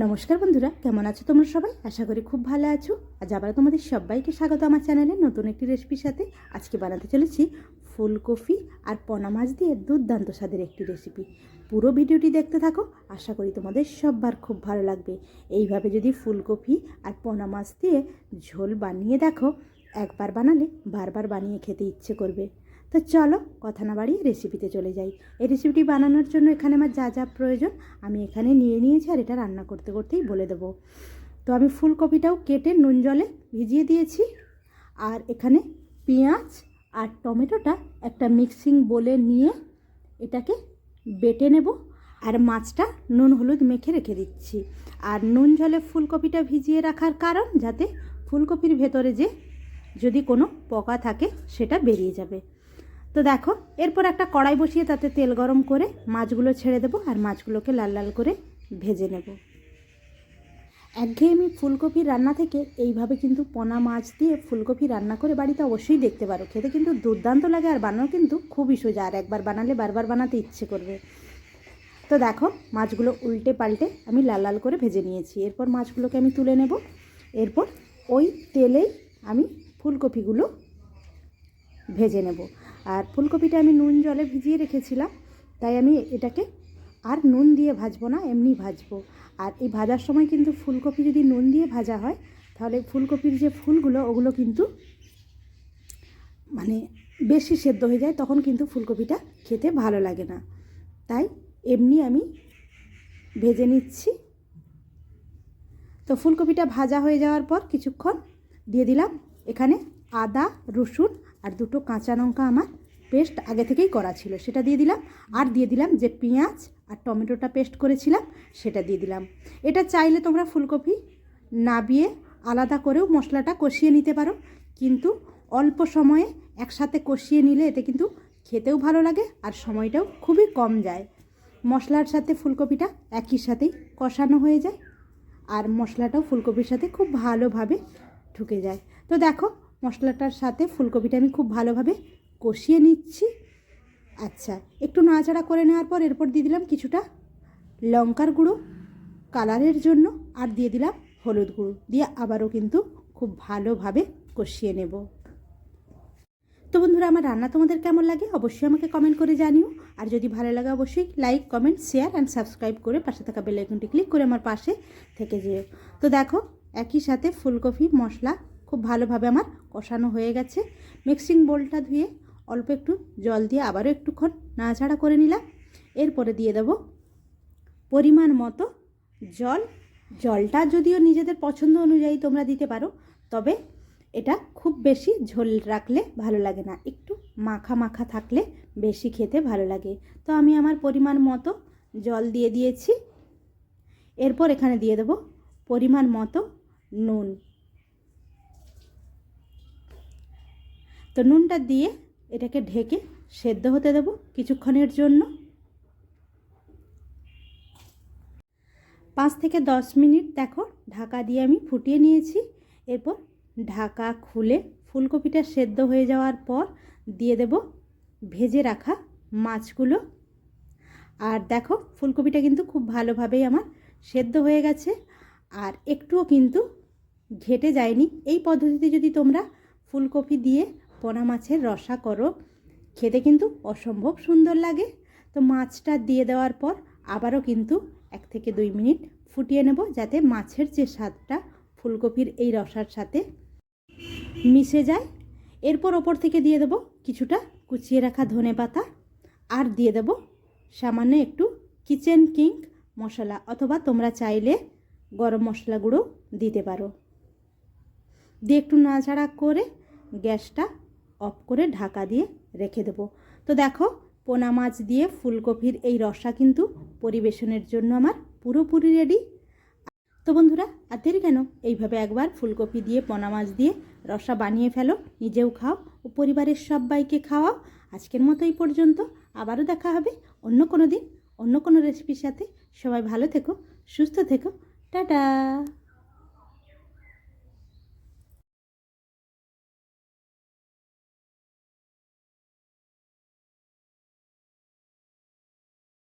নমস্কার বন্ধুরা, কেমন আছো তোমরা সবাই? আশা করি খুব ভালো আছো। আজ আবার তোমাদের সবাইকে স্বাগত আমার চ্যানেলে নতুন একটি রেসিপির সাথে। আজকে বানাতে চলেছি ফুলকপি আর পোনা মাছ দিয়ে দুর্দান্ত স্বাদের একটি রেসিপি পুরো ভিডিওটি দেখতে থাকো, আশা করি তোমাদের সববার খুব ভালো লাগবে। এইভাবে যদি ফুলকপি আর পোনা মাছ দিয়ে ঝোল বানিয়ে দেখো, একবার বানালে বারবার বানিয়ে খেতে ইচ্ছে করবে। তো চলো কথা না বাড়িয়ে রেসিপিতে চলে যাই। এই রেসিপিটি বানানোর জন্য এখানে আমার যা যা প্রয়োজন, আমি এখানে নিয়ে নিয়েছি আর এটা রান্না করতে করতেই বলে দেবো। তো আমি ফুলকপিটাও কেটে নুন জলে ভিজিয়ে দিয়েছি আর এখানে পেঁয়াজ আর টমেটোটা একটা মিক্সিং বলে নিয়ে এটাকে বেটে নেব আর মাছটা নুন হলুদ মেখে রেখে দিচ্ছি। আর নুন জলে ফুলকপিটা ভিজিয়ে রাখার কারণ যাতে ফুলকপির ভেতরে যে যদি কোনো পোকা থাকে সেটা বেরিয়ে যাবে। তো দেখো, এরপর একটা কড়াই বসিয়ে তাতে তেল গরম করে মাছগুলো ছেড়ে দেবো আর মাছগুলোকে লাল লাল করে ভেজে নেব। একঘেয়েমি ফুলকপির রান্না থেকে এইভাবে কিন্তু পোনা মাছ দিয়ে ফুলকপি রান্না করে বাড়িতে অবশ্যই দেখতে পারো। খেতে কিন্তু দুর্দান্ত লাগে আর বানানো কিন্তু খুবই সোজা, আর একবার বানালে বারবার বানাতে ইচ্ছে করবে। তো দেখো, মাছগুলো উল্টে পাল্টে আমি লাল লাল করে ভেজে নিয়েছি। এরপর মাছগুলোকে আমি তুলে নেব। এরপর ওই তেলেই আমি ফুলকপিগুলো ভেজে নেব। আর ফুলকপিটা আমি নুন জলে ভিজিয়ে রেখেছিলাম, তাই আমি এটাকে আর নুন দিয়ে ভাজবো না, এমনি ভাজবো। আর এই ভাজার সময় কিন্তু ফুলকপি যদি নুন দিয়ে ভাজা হয়, তাহলে ফুলকপির যে ফুলগুলো, ওগুলো কিন্তু মানে বেশি সেদ্ধ হয়ে যায়, তখন কিন্তু ফুলকপিটা খেতে ভালো লাগে না। তাই এমনি আমি ভেজে নিচ্ছি। তো ফুলকপিটা ভাজা হয়ে যাওয়ার পর কিছুক্ষণ দিয়ে দিলাম, এখানে আদা, রসুন আর দুটো কাঁচা লঙ্কা আমার পেস্ট আগে থেকেই করা ছিল, সেটা দিয়ে দিলাম। আর দিয়ে দিলাম যে পেঁয়াজ আর টমেটোটা পেস্ট করেছিলাম, সেটা দিয়ে দিলাম। এটা চাইলে তোমরা ফুলকপি নাবিয়ে আলাদা করেও মশলাটা কষিয়ে নিতে পারো, কিন্তু অল্প সময়ে একসাথে কষিয়ে নিলে এতে কিন্তু খেতেও ভালো লাগে আর সময়টাও খুবই কম যায়। মশলার সাথে ফুলকপিটা একই সাথেই কষানো হয়ে যায়, আর মশলাটাও ফুলকপির সাথে খুব ভালোভাবে ঢুকে যায়। তো দেখো মশলাটার সাথে ফুলকপিটা আমি খুব ভালোভাবে কষিয়ে নিচ্ছি। আচ্ছা একটু নাড়াচাড়া করে নেওয়ার পর এরপর দিয়ে দিলাম কিছুটা লঙ্কার গুঁড়ো কালারের জন্য আর দিয়ে দিলাম হলুদ গুঁড়ো। দিয়ে আবারও কিন্তু খুব ভালোভাবে কষিয়ে নেব। তো বন্ধুরা, আমার রান্না তোমাদের কেমন লাগে অবশ্যই আমাকে কমেন্ট করে জানিও। আর যদি ভালো লাগে অবশ্যই like comment share and subscribe করে পাশে থাকা বেল আইকনটি ক্লিক করে আমার পাশে থেকে যেও। তো দেখো, একই সাথে ফুলকপি, মশলা খুব ভালোভাবে আমার কষানো হয়ে গেছে। মিক্সিং বোলটা ধুয়ে অল্প একটু জল দিয়ে আবারও একটুক্ষণ নাড়াচাড়া করে নিলাম। এরপরে দিয়ে দেব পরিমাণ মতো জল। জলটা যদিও নিজেদের পছন্দ অনুযায়ী তোমরা দিতে পারো, তবে এটা খুব বেশি ঝোল রাখলে ভালো লাগে না। একটু মাখা মাখা থাকলে বেশি খেতে ভালো লাগে। তো আমি আমার পরিমাণ মতো জল দিয়ে দিয়েছি। এরপর এখানে দিয়ে দেব পরিমাণ মতো নুন। তো নুনটা দিয়ে এটাকে ঢেকে সেদ্ধ হতে দেব কিছুক্ষণের জন্য। পাঁচ থেকে দশ মিনিট দেখো ঢাকা দিয়ে আমি ফুটিয়ে নিয়েছি। এরপর ঢাকা খুলে ফুলকপিটা সেদ্ধ হয়ে যাওয়ার পর দিয়ে দেব ভেজে রাখা মাছগুলো। আর দেখো ফুলকপিটা কিন্তু খুব ভালোভাবেই আমার সেদ্ধ হয়ে গেছে। আর একটুও কিন্তু ঘেটে যায়নি। এই পদ্ধতিতে যদি তোমরা ফুলকপি দিয়ে পোনা মাছের রসা করো। খেতে কিন্তু অসম্ভব সুন্দর লাগে। তো মাছটা দিয়ে দেওয়ার পর আবারও কিন্তু এক থেকে দুই মিনিট ফুটিয়ে নেব যাতে মাছের যে স্বাদটা ফুলকপির এই রসার সাথে মিশে যায়। এরপর ওপর থেকে দিয়ে দেবো কিছুটা কুচিয়ে রাখা ধনে পাতা আর দিয়ে দেবো সামান্য একটু কিচেন কিং মশলা অথবা তোমরা চাইলে গরম মশলা গুঁড়ো দিতে পারো। দিয়ে একটু নাড়াচাড়া করে গ্যাসটা অফ করে ঢাকা দিয়ে রেখে দেবো। তো দেখো, পোনা মাছ দিয়ে ফুলকপির এই রসা কিন্তু পরিবেশনের জন্য আমার পুরোপুরি রেডি তো বন্ধুরা, আর দেরি কেন? এইভাবে একবার ফুলকপি দিয়ে, পোনা মাছ দিয়ে রসা বানিয়ে ফেলো, নিজেও খাও ও পরিবারের সবাইকে খাওয়াও। আজকের মতো এই পর্যন্ত, আবারও দেখা হবে অন্য কোনো দিন, অন্য কোনো রেসিপির সাথে। সবাই ভালো থেকো, সুস্থ থেকো, টাটা!